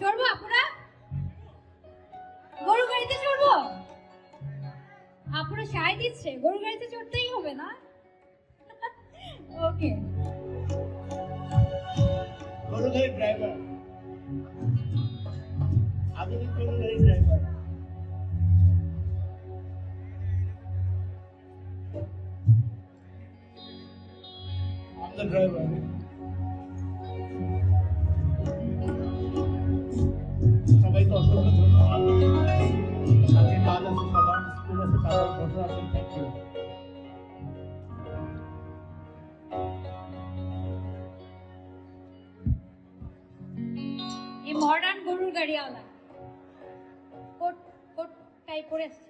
চড়বো আপুরা? গরু গাড়িতে চড়বো? আপুরা সাই দিচ্ছে গরু গাড়িতে চড়তেই হবে না? ওকে। গরু গাড়ির ড্রাইভার আধুনিক গরু গাড়ির driver I'm the driver. all for dropping. Thank you. এই মডার্ন গরুর গাড়ি কোট কোট টাই পরে আসছে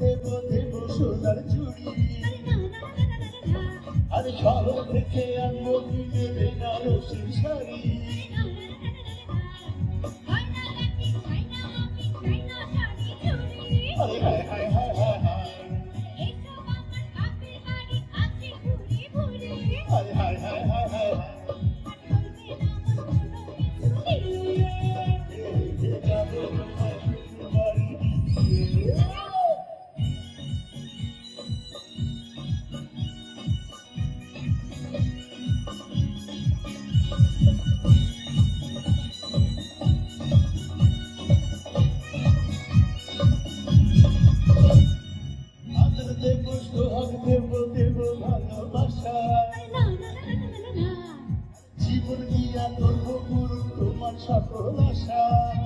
দেবো দেবো সোনার চুড়ি আর শহর থেকে আনব সকল আশা।